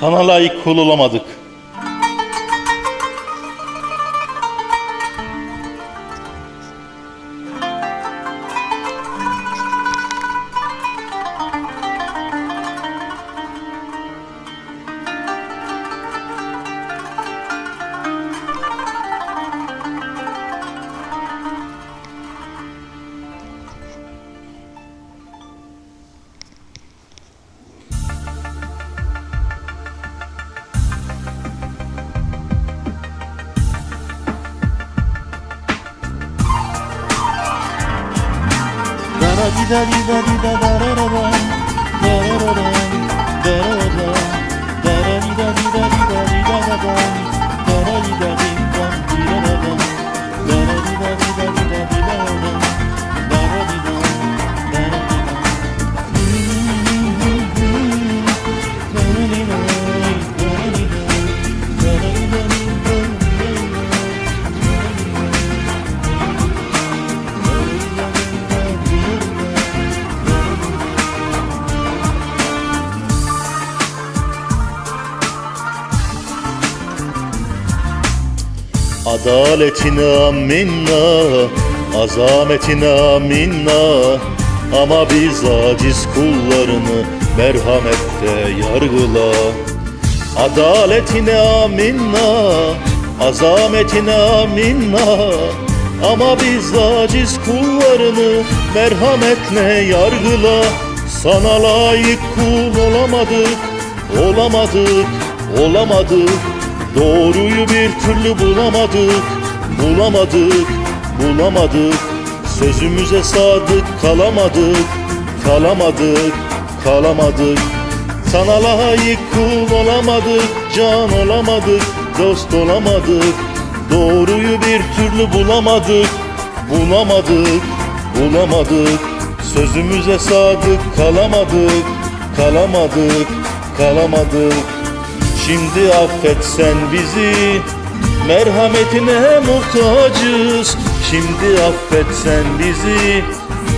Sana layık kul olamadık. da di da di da da. Adaletine minna, azametine minna. Ama biz aciz kullarını merhamette yargıla. Adaletine minna, azametine minna. Ama biz aciz kullarını merhametle yargıla. Sana layık kul olamadık, olamadık, olamadık Doğruyu bir türlü bulamadık, bulamadık, bulamadık. Sözümüze sadık kalamadık, kalamadık, kalamadık. Sana layık kul olamadık, can olamadık, dost olamadık. Doğruyu bir türlü bulamadık, bulamadık, bulamadık. Sözümüze sadık kalamadık, kalamadık, kalamadık Şimdi affet sen bizi Merhametine muhtacız Şimdi affet sen bizi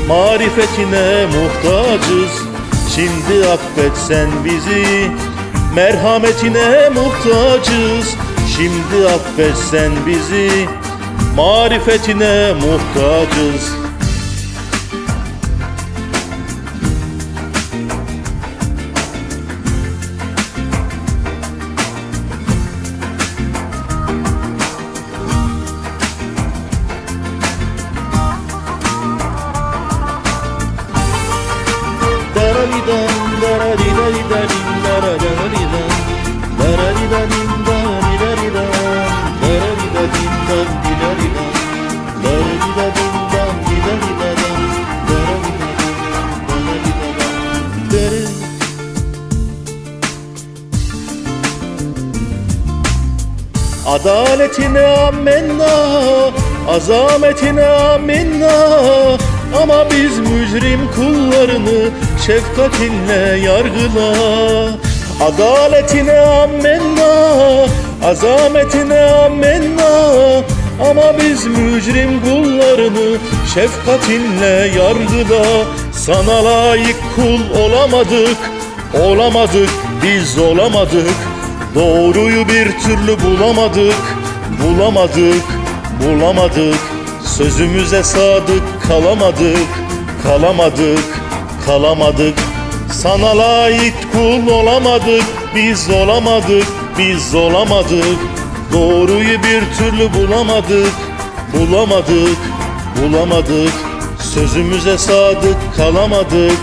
Marifetine muhtacız Şimdi affet sen bizi Merhametine muhtacız Şimdi affet sen bizi Marifetine muhtacız Adaletine ammenna, azametine ammenna Ama biz mücrim kullarını şefkatinle yargıla. Adaletine ammenna, azametine ammenna Ama biz mücrim kullarını şefkatinle yargıla. Sana layık kul olamadık, olamadık, biz olamadık Doğruyu bir türlü bulamadık, bulamadık, bulamadık. Sözümüze sadık kalamadık, kalamadık, kalamadık. Sana layık kul olamadık, biz olamadık, biz olamadık. Doğruyu bir türlü bulamadık, bulamadık, bulamadık. Sözümüze sadık kalamadık,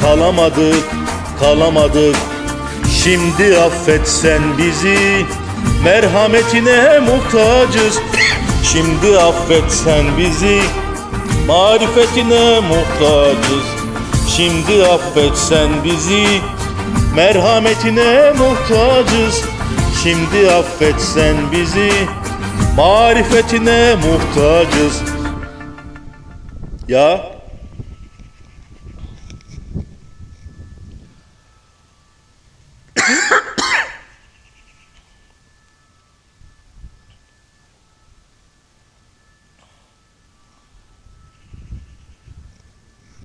kalamadık, kalamadık Şimdi affet sen bizi Merhametine muhtacız. Şimdi affet sen bizi Marifetine muhtacız. Şimdi affet sen bizi Merhametine muhtacız. Şimdi affet sen bizi Marifetine muhtacız. Ya